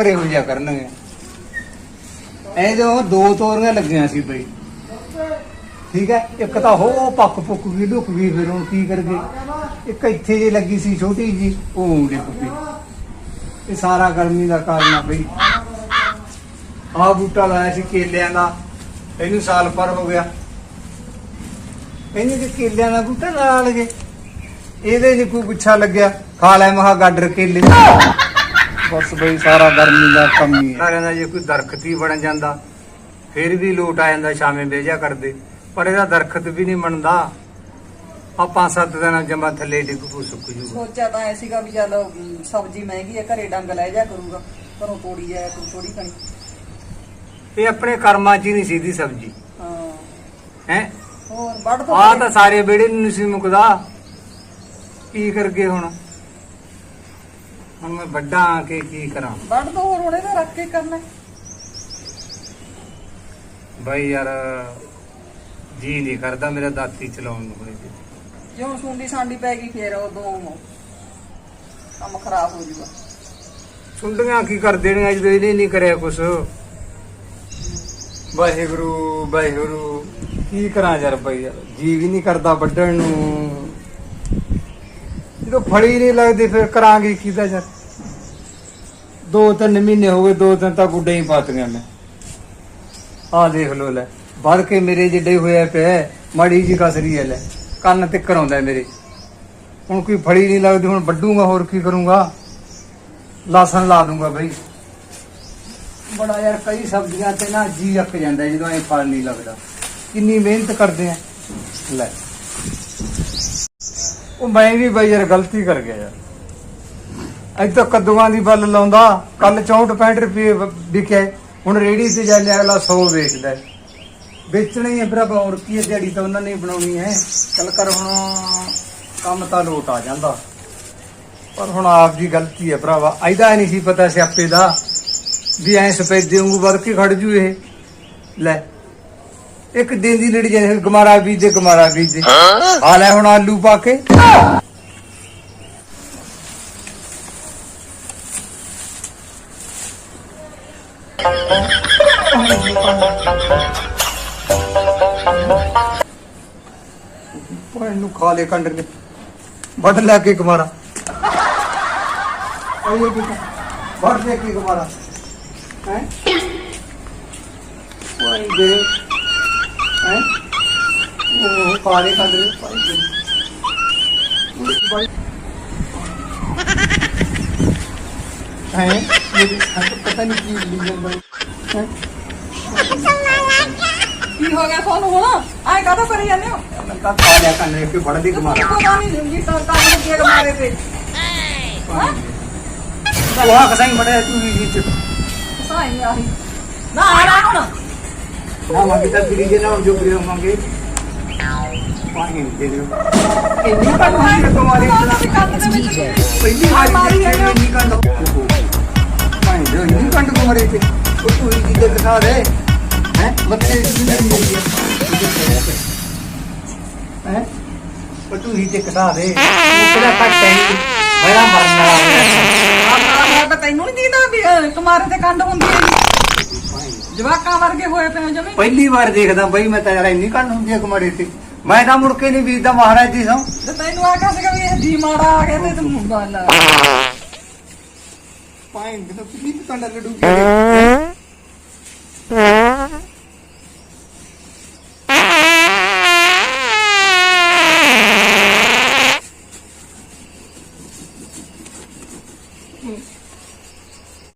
ਘਰੇ ਹੋ ਜਾ ਕਰਨਗੇ ਐ ਜੋ ਦੋ ਤੋਰੀਆਂ ਲੱਗੀਆਂ ਸੀ ਬਈ। ਠੀਕ ਹੈ? ਇੱਕ ਤਾਂ ਹੋ ਪੱਕ ਪੁੱਕ ਗਈ, ਲੁਕ ਗਈ, ਫਿਰ ਹੁਣ ਕੀ ਕਰਗੇ ਇੱਕ ਇੱਥੇ ਜੇ ਲੱਗੀ ਸੀ, ਛੋਟੀ ਜੀ ਉਹ ਉਂਡੇ ਪੁੱਪੀ ਇਹ ਸਾਰਾ ਗਰਮੀ ਦਾ ਕਾਰਨ ਆ ਬਈ। ਆ ਬੂਟਾ ਲਾਇਆ ਸੀ ਕੇਲਿਆਂ ਦਾ। ਇਹਨੂੰ ਸਾਲ ਪਰ ਹੋ ਗਿਆ। ਇਹਨੂੰ ਕਿ ਕੇਲਿਆਂ ਦਾ ਬੂਟਾ ਲਾ ਲਗੇ ਇਹਦੇ ਜੇ ਕੋਈ ਗੁੱਛਾ ਲੱਗਿਆ, ਖਾ ਲੈ ਮਹਾ ਗਾਡਰ ਕੇਲੇ। ਬਸ ਬਈ ਸਾਰਾ ਗਰਮੀ ਦਾ ਕਮੀ ਹੈ ਕਹਿੰਦਾ ਜੇ ਕੋਈ ਦਰਖਤ ਹੀ ਬਣ ਜਾਂਦਾ ਫਿਰ ਵੀ ਲੋਟ ਆ ਜਾਂਦਾ ਸ਼ਾਮੇ ਬੇਜਾ ਕਰਦੇ। ਪਰ ਇਹਦਾ ਦਰਖਤ ਵੀ ਨਹੀਂ ਬਣਦਾ ਆ ਪੰਜ ਸੱਤ ਦਿਨ ਜਮਾ ਥੱਲੇ ਡਿੱਗ ਪੂ ਸੁੱਕ ਜੂਗਾ ਸੋਚਿਆ ਤਾਂ ਐ ਸੀਗਾ ਵੀ ਚੱਲ ਸਬਜ਼ੀ ਮਹਿੰਗੀ ਹੈ ਘਰੇ ਡੰਗ ਲੈ ਜਾ ਕਰੂਗਾ। ਘਰੋਂ ਤੋੜੀ ਜਾਇਆ ਕਰੂ ਥੋੜੀ ਕਣੀ ਇਹ ਆਪਣੇ ਕਰਮਾਂ 'ਚ ਹੀ ਨਹੀਂ ਸੀਦੀ ਸਬਜੀ। ਹਾਂ। ਹੈ? ਹੋਰ ਵੱਢ ਤੋਂ ਆ ਤਾਂ ਸਾਰੇ ਬੇੜੇ ਨੂੰ ਨਹੀਂ ਸੀ ਮੁਕਦਾ। ਕੀ ਕਰਗੇ ਹੁਣ? ਹੁਣ ਮੈਂ ਵੱਡਾ ਆ ਕੇ ਕੀ ਕਰਾਂ? ਵੱਢ ਤੋਂ ਹੋਰ ਉਹਨੇ ਤਾਂ ਰੱਖ ਕੇ ਕਰਨਾ। ਬਾਈ ਯਾਰ ਜੀ ਨਹੀਂ ਕਰਦਾ ਮੇਰਾ ਦਾਤੀ ਚਲਾਉਣ ਨੂੰ ਹੁਣੇ ਤੇ। ਜੇ ਹੁਣ ਸੁੰਡੀ ਸਾਂਡੀ ਪੈ ਗਈ ਫੇਰ ਉਦੋਂ ਕੰਮ ਖਰਾਬ ਹੋ ਜੂਗਾ। ਸੁੰਡੀਆਂ ਕੀ ਕਰ ਦੇਣੀਆਂ ਜਦੋਂ ਇਹਨੇ ਨਹੀਂ ਕਰਿਆ ਕੁਛ। ਵਾਹਿਗੁਰੂ ਵਾਹਿਗੁਰੂ ਕੀ ਕਰਾਂ ਯਾਰ ਬਾਈ ਯਾਰ? ਜੀ ਵੀ ਨਹੀਂ ਕਰਦਾ ਵੱਢਣ ਨੂੰ। ਜਦੋਂ ਫੜੀ ਨਹੀਂ ਲੱਗਦੀ ਫਿਰ ਕਰਾਂਗੇ ਕਿਹਦਾ ਯਾਰ? ਦੋ ਤਿੰਨ ਮਹੀਨੇ ਹੋ ਗਏ, ਦੋ ਤਿੰਨ ਤਾਂ ਗੁੱਡੇ ਹੀ ਪਾਤੀਆਂ ਮੈਂ। ਆਹ ਦੇਖ ਲੋ ਲੈ, ਵੱਧ ਕੇ ਮੇਰੇ ਜਿੱਡੇ ਹੋਇਆ ਪਿਆ ਮਾੜੀ ਜੀ ਕਸਰੀ ਹੈ ਲੈ, ਕੰਨ ਤੇ ਕਰਾਉਂਦਾ ਮੇਰੇ। ਹੁਣ ਕੋਈ ਫੜੀ ਨਹੀਂ ਲੱਗਦੀ, ਹੁਣ ਵੱਡੂਗਾ ਹੋਰ ਕੀ ਕਰੂੰਗਾ? ਲਾਸਨ ਲਾ ਦੂੰਗਾ ਬਈ। ਬੜਾ ਯਾਰ ਕਈ ਸਬਜ਼ੀਆਂ ਤੇ ਨਾ ਜੀ ਅੱਕ ਜਾਂਦਾ ਜਦੋਂ ਐ ਫਲ ਨਹੀਂ ਲੱਗਦਾ। ਕਿੰਨੀ ਮਿਹਨਤ ਕਰਦੇ ਆ। ਲੈ। ਉਹ ਮੈਂ ਵੀ ਬਾਈ ਯਾਰ ਗਲਤੀ ਕਰ ਗਿਆ ਯਾਰ। ਅੱਜ ਤਾਂ ਕੱਦੂਆਂ ਦੀ ਬੱਲ ਲਾਉਂਦਾ ਕੱਲ 64 65 ਰੁਪਏ ਵਿਕਿਆ ਹੁਣ ਰੇੜੀ ਤੇ ਜਾ ਲਿਆ ਅਗਲਾ 100 ਵੇਚਦਾ ਵੇਚਣਾ ਹੀ ਹੈ ਭਰਾਵਾ ਹੋਰ ਕੀ ਹੈ, ਦਿਹਾੜੀ ਤਾਂ ਉਹਨਾਂ ਨੇ ਹੀ ਬਣਾਉਣੀ ਹੈ। ਚੱਲ ਕਰ ਹੁਣ ਕੰਮ ਤਾਂ ਲੋਟ ਆ ਜਾਂਦਾ। ਪਰ ਹੁਣ ਆਪ ਦੀ ਗਲਤੀ ਹੈ ਭਰਾਵਾ। ਐਦਾ ਨਹੀਂ ਸੀ ਪਤਾ ਸਿਆਪੇ ਦਾ ਵੀ ਐ ਸਪੈਦੇ ਵਾਂਗੂ ਵੱਧ ਕੇ ਖੜ ਜੂ ਇਹ। ਲੈ ਇੱਕ ਦਿਨ ਦੀ ਲੜੀ ਜਾਂਦੇ ਗਮਾਰਾ ਬੀਜ ਦੇ, ਗਮਾਰਾ ਬੀਜ ਦੇ। ਆ ਲੈ ਹੁਣ ਆਲੂ ਪਾ ਕੇ। ਪਰ ਇਹਨੂੰ ਖਾ ਲੈ ਕੰਡ ਨੇ ਵੱਢ ਲੈ ਕੇ ਗਮਾਰਾ। ਆਈਏ ਕੀ ਵੱਢ ਲੈ ਕੇ ਗਮਾਰਾ। ਹੈ? ਕੋਈ ਦੇ ਕਾਲੇ ਕੰਡ ਨੇ ਬਾਈ ਹੈ? ਇਹ ਪਤਾ ਨਹੀਂ ਕੀ ਜਾਂਦਾ ਹੈ? ਕੀ ਹੋ ਗਿਆ ਤੁਹਾਨੂੰ ਹੁਣ? ਐ ਕਾਹਦਾ ਕਰੀ ਜਾਂਦੇ ਹੋ? ਲੱਗਾ ਖਾ ਲਿਆ ਕੰਡ ਨੇ ਕਿ ਵੱਢ ਦੀ ਗਮਾਰਾ ਪਤਾ ਨਹੀਂ ਜਿੰਦੀ ਤਾਂ ਕੰਮ ਲੱਗੇ ਮਾਰੇ ਤੇ। ਉਹ ਆ ਕਸਾਈ ਮੜਿਆ ਤੂੰ ਵੀ ਵਿੱਚ। ਸਾਈ ਆਹੀ। ਨਾ ਆ ਰਹਾ ਹੁਣ। ਨਾ ਮੰਗੇ ਤਾਂ ਫਿਰੀ ਜੇ ਨਾ ਜੋ ਕਰੇ ਮੰਗੇ ਪਾਣੀ ਦੇ ਦਿਓ। ਇੰਨੀ ਕੰਡ ਹੋਈ ਤੁਹਾਡੀ ਵੀ ਕੰਨ ਦੇ ਵਿੱਚ ਪਹਿਲੀ ਵਾਰੀ ਮਾਰੀ ਹੈ ਇੰਨੀ ਕੰਡ। ਪਾਣੀ ਦੇ ਇੰਨੀ ਕੰਡ ਕੋ ਮਰੇ ਤੇ। ਉਹ ਤੂੰ ਹੀ ਜਿੱਦੇ ਦਿਖਾ ਦੇ। ਹੈ? ਬੱਤੇ ਜਿੰਦਗੀ ਮਿਲੀ ਹੈ ਹੈ? ਉਹ ਤੂੰ ਹੀ ਤੇ ਦਿਖਾ ਦੇ। ਉਹ ਕਿਹੜਾ ਕੱਟ ਹੈ। ਬੜਾ ਮਰਨ ਵਾਲਾ ਹੋਇਆ। ਆ ਮੈਂ ਤਾਂ ਤੈਨੂੰ ਨਹੀਂ ਦੀਦਾ ਵੀ ਅਹ, ਕਮਾਰੇ ਤੇ ਕੰਡ ਹੁੰਦੀ ਹੈ ਜਵਾਕਾਂ ਵਰਗੇ ਹੋਏ ਪਏ ਜਮੇ। ਪਹਿਲੀ ਵਾਰ ਦੇਖਦਾ ਬਈ ਮੈਂ ਤਾਂ ਯਾਰ ਇੰਨੀ ਕੰਡ ਹੁੰਦੀ ਹੈ ਕਮਾਰੇ ਤੇ। ਮੈਂ ਤਾਂ ਮੁੜ ਕੇ ਨਹੀਂ ਬੀਜਦਾ ਮਹਾਰਾਜ ਜੀ ਸੌ ਤੇ ਤੈਨੂੰ ਆ ਕਹ ਸੀਗਾ ਵੀ ਇਹ ਜੀ ਮਾੜਾ ਆ ਗਿਆ ਤੇ ਤੂੰ ਪਾਣੀ ਦੇ ਤਾਂ ਕਿੰਨੀ ਕੁ ਕੰਡ ਲੜੂ